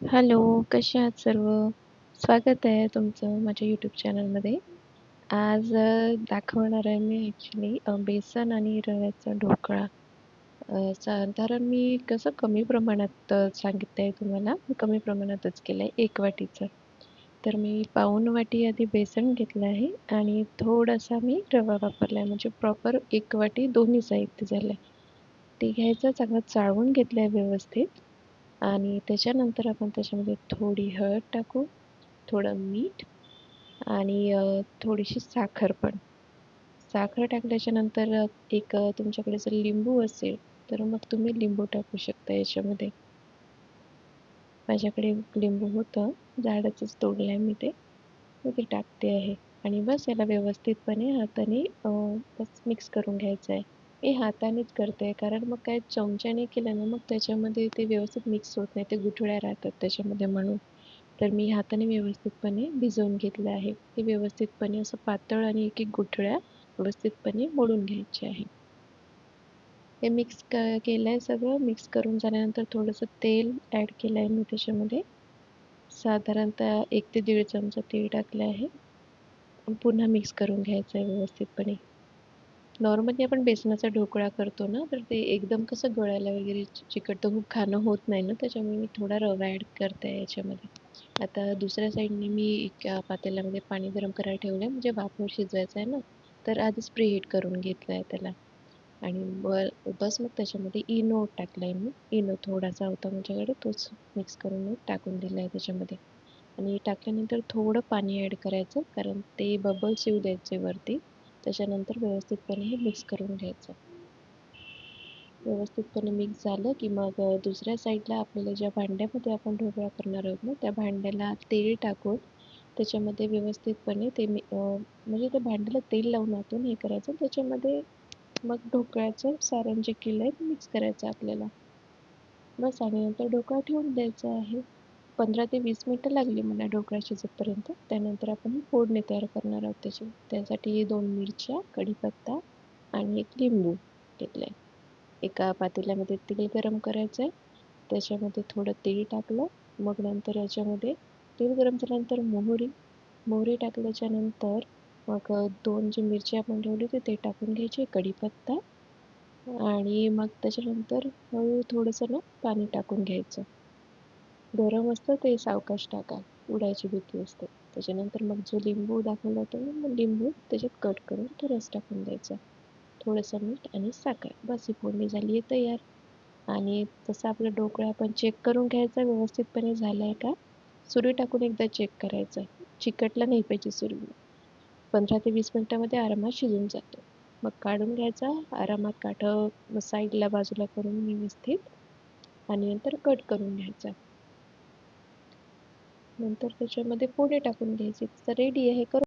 Hello, कसे आहात सर्व? स्वागत आहे तुमचं माझ्या यूट्यूब चॅनलमध्ये. आज दाखवणार आहे मी ॲक्च्युली बेसन आणि रव्याचा ढोकळा. साधारण मी कसं कमी प्रमाणात सांगितलं आहे तुम्हाला. कमी प्रमाणातच केलं आहे, एक वाटीचं. तर मी पाऊण वाटी आधी बेसन घेतलं आहे आणि थोडासा मी रवा वापरला आहे. म्हणजे प्रॉपर एक वाटी दोन्ही साहित्य झालं आहे. ते घ्यायचं, चांगलं चाळून घेतलं आहे व्यवस्थित आणि त्याच्यानंतर आपण त्याच्यामध्ये थोडी हळद टाकू, थोडं मीठ आणि थोडीशी साखर पण. साखर टाकल्याच्यानंतर एक तुमच्याकडे जर लिंबू असेल, तर मग तुम्ही लिंबू टाकू शकता याच्यामध्ये. माझ्याकडे लिंबू होतं, झाडाचंच तोडलं आहे मी ते. मग ते टाकते आहे आणि बस याला व्यवस्थितपणे हाताने बस मिक्स करून घ्यायचं आहे. मी हातानेच करते कारण मग काय चमच्याने केलं ना, मग त्याच्यामध्ये ते व्यवस्थित मिक्स होत नाही. ते गुठळ्या राहतात त्याच्यामध्ये म्हणून. तर मी हाताने व्यवस्थितपणे भिजवून घेतलं आहे. ते व्यवस्थितपणे असं पातळ आणि एक-एक गुठळ्या व्यवस्थितपणे मोडून घ्यायचे आहे. हे मिक्स क केलं आहे सगळं. मिक्स करून झाल्यानंतर थोडंसं तेल ॲड केलं आहे मी त्याच्यामध्ये. साधारणतः एक ते दीड चमचा तेल टाकलं आहे. पुन्हा मिक्स करून घ्यायचं आहे व्यवस्थितपणे. नॉर्मली आपण बेसनाचा ढोकळा करतो ना, तर ते एकदम कसं गळायला वगैरे चिकटतं, खूप खाणं होत नाही ना, त्याच्यामुळे मी थोडा रवा ॲड करते याच्यामध्ये. आता दुसऱ्या साईडने मी एका पातेल्यामध्ये पाणी गरम करायला ठेवलं आहे, म्हणजे वाफेवर शिजवायचं आहे ना, तर आधीच प्रीहीट करून घेतलं आहे त्याला आणि ब बस मग त्याच्यामध्ये इनो टाकला आहे मी. इनो थोडासा होता माझ्याकडे, तोच मिक्स करून मी टाकून दिला आहे त्याच्यामध्ये आणि टाकल्यानंतर थोडं पाणी ॲड करायचं, कारण ते बबल्स येऊ द्यायचे वरती. त्याच्यानंतर व्यवस्थितपणे हे मिक्स करून घ्यायचं. व्यवस्थितपणे मिक्स झालं की मग दुसऱ्या साईडला आपल्याला ज्या भांड्यामध्ये आपण ढोकळा करणार आहोत ना, त्या भांड्याला तेल टाकून त्याच्यामध्ये व्यवस्थितपणे ते मी म्हणजे त्या भांड्याला तेल लावून आतून हे करायचं. त्याच्यामध्ये मग ढोकळ्याचं सारण जे केलं आहे ते मिक्स करायचं आपल्याला. बस आणि नंतर ढोकळा ठेवून द्यायचा आहे. 15 ते वीस मिनिटं लागली मला ढोकळा शिजेपर्यंत. त्यानंतर आपण फोडणी तयार करणार आहोत त्याची. त्यासाठी दोन मिरच्या, कढीपत्ता आणि एक लिंबू घेतलं आहे. एका पातेल्यामध्ये तेल गरम करायचं आहे. त्याच्यामध्ये थोडं तेल टाकलं. मग नंतर याच्यामध्ये तेल गरम झाल्यानंतर मोहरी, मोहरी टाकल्याच्या नंतर मग दोन जी मिरची आपण ठेवली होती ते टाकून घ्यायची, कढीपत्ता आणि मग त्याच्यानंतर हळू थोडंसं ना पाणी टाकून घ्यायचं. गरम असतं ते सावकाश टाका, उडायची भीती असते. त्याच्यानंतर मग जो लिंबू दाखवला होता ना, मग लिंबू त्याच्यात कट करून तो रस टाकून द्यायचा. थोडंसं मीठ आणि साखर. बस ही फोडणी झाली आहे तयार. आणि तसं आपला ढोकळा आपण चेक करून घ्यायचा व्यवस्थितपणे झाला आहे का? सुरी टाकून एकदा चेक करायचं. चिकटला नाही पाहिजे सुरी पंधरा ते वीस मिनिटामध्ये आरामात शिजून जातो. मग काढून घ्यायचा, आरामात काठं साईडला बाजूला करून व्यवस्थित आणि नंतर कट करून घ्यायचा. नंतर त्याच्यामध्ये फोडणी टाकून घ्यायची. तर रेडी आहे. करून